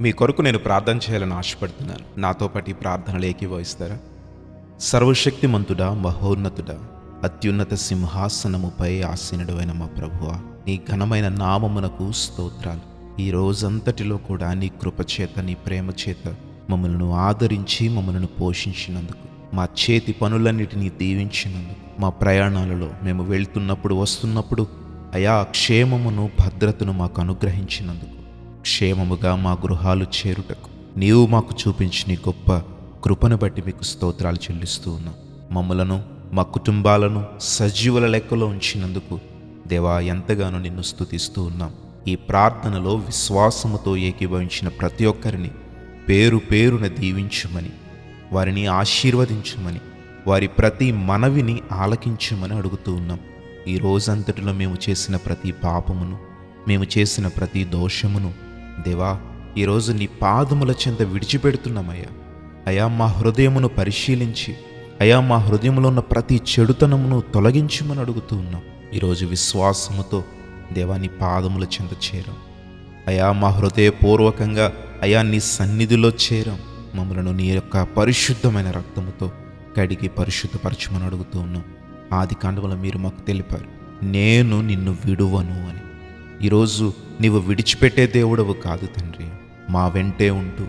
మీ కొరకు నేను ప్రార్థన చేయాలని ఆశపడుతున్నాను. నాతో పాటు ఈ ప్రార్థనలు ఏకీభవిస్తారా? సర్వశక్తిమంతుడా మహోన్నతుడా అత్యున్నత సింహాసనముపై ఆసీనుడు అయిన మా ప్రభువ నీ ఘనమైన నామమునకు స్తోత్రాలు. ఈ రోజంతటిలో కూడా నీ కృపచేత నీ ప్రేమ చేత ఆదరించి మమ్మలను పోషించినందుకు మా చేతి పనులన్నిటినీ దీవించినందుకు మా ప్రయాణాలలో మేము వెళ్తున్నప్పుడు వస్తున్నప్పుడు అయా క్షేమమును భద్రతను మాకు అనుగ్రహించినందుకు. క్షేమముగా మా గృహాలు చేరుటకు. నీవు మాకు చూపించిన గొప్ప కృపను బట్టి మీకు స్తోత్రాలు చెల్లిస్తూ ఉన్నాం మమ్మలను మా కుటుంబాలను సజీవుల లెక్కలో ఉంచినందుకు దేవా ఎంతగానో నిన్ను స్తుతిస్తూ ఉన్నాం. ఈ ప్రార్థనలో విశ్వాసముతో ఏకీభవించిన ప్రతి ఒక్కరిని పేరు పేరున దీవించుమని వారిని ఆశీర్వదించమని వారి ప్రతి మనవిని ఆలకించమని అడుగుతూ ఉన్నాం. ఈ రోజంతటిలో మేము చేసిన ప్రతి పాపమును మేము చేసిన ప్రతి దోషమును దేవా ఈరోజు నీ పాదముల చెంత విడిచిపెడుతున్నామయ్యా. అయా మా హృదయమును పరిశీలించి అయా మా హృదయంలో ఉన్న ప్రతి చెడుతనమును తొలగించమని అడుగుతూ ఉన్నాం. ఈరోజు విశ్వాసముతో దేవా నీ పాదముల చెంత చేరాం. అయా మా హృదయపూర్వకంగా అయా నీ సన్నిధిలో చేరాం. మమ్మలను నీ యొక్క పరిశుద్ధమైన రక్తముతో కడిగి పరిశుద్ధపరచమని అడుగుతూ ఉన్నాం. ఆది కాండవల మీరు మాకు తెలిపారు నేను నిన్ను విడువను అని. ఈరోజు నీవు విడిచిపెట్టే దేవుడవు కాదు తండ్రి. మా వెంటే ఉంటూ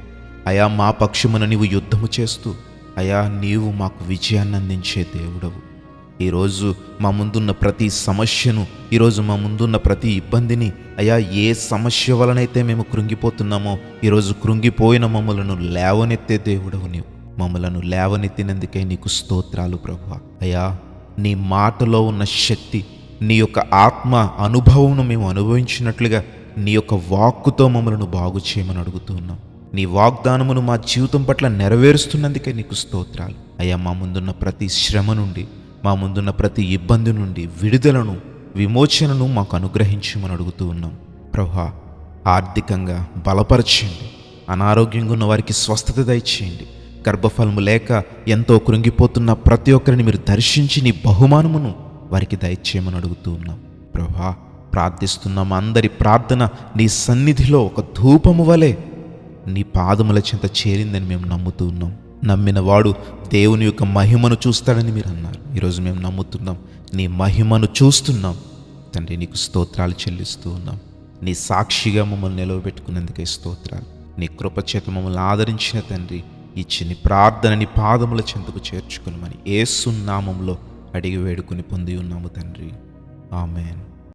అయా మా పక్షమున నీవు యుద్ధము చేస్తూ అయా నీవు మాకు విజయాన్ని అందించే దేవుడవు. ఈరోజు మా ముందున్న ప్రతి సమస్యను ఈరోజు మా ముందున్న ప్రతి ఇబ్బందిని అయా ఏ సమస్య వలనైతే మేము కృంగిపోతున్నామో ఈరోజు కృంగిపోయిన మమ్మలను లేవనెత్తే దేవుడవు నీవు. మమ్మలను లేవనెత్తినందుకే నీకు స్తోత్రాలు ప్రభు అయా నీ మాటలో ఉన్న శక్తి నీ యొక్క ఆత్మ అనుభవంను మేము అనుభవించినట్లుగా నీ యొక్క వాక్కుతో మమ్మలను బాగు చేయమని అడుగుతున్నాం నీ వాగ్దానమును మా జీవితం పట్ల నెరవేరుస్తున్నందుకే నీకు స్తోత్రాలు. అయ్యా మా ముందున్న ప్రతి శ్రమ నుండి మా ముందున్న ప్రతి ఇబ్బంది నుండి విడుదలను విమోచనను మాకు అనుగ్రహించమని అడుగుతూ ఉన్నాం. ప్రభా ఆర్థికంగా బలపరచండి. అనారోగ్యంగా ఉన్న వారికి స్వస్థత దయచేయండి. గర్భఫలము లేక ఎంతో కృంగిపోతున్న ప్రతి ఒక్కరిని మీరు దర్శించి నీ బహుమానమును వారికి దయచేయమని అడుగుతూ ఉన్నాం. ప్రభా ప్రార్థిస్తున్నాం. అందరి ప్రార్థన నీ సన్నిధిలో ఒక ధూపము వలె నీ పాదముల చెంత చేరిందని మేము నమ్ముతూ ఉన్నాం. నమ్మిన వాడు దేవుని యొక్క మహిమను చూస్తాడని మీరు అన్నారు. ఈరోజు మేము నమ్ముతున్నాం. నీ మహిమను చూస్తున్నాం. తండ్రి నీకు స్తోత్రాలు చెల్లిస్తూ ఉన్నాం. నీ సాక్షిగా మమ్మల్ని నిలవబెట్టుకున్నందుకే స్తోత్రాలు. నీ కృపచేత మమ్మల్ని ఆదరించిన తండ్రి ఇచ్చి నీ ప్రార్థనని పాదముల చెంతకు చేర్చుకునమని ఏసునామంలో అడిగి వేడుకుని పొంది ఉన్నాము తండ్రి. ఆమెన్.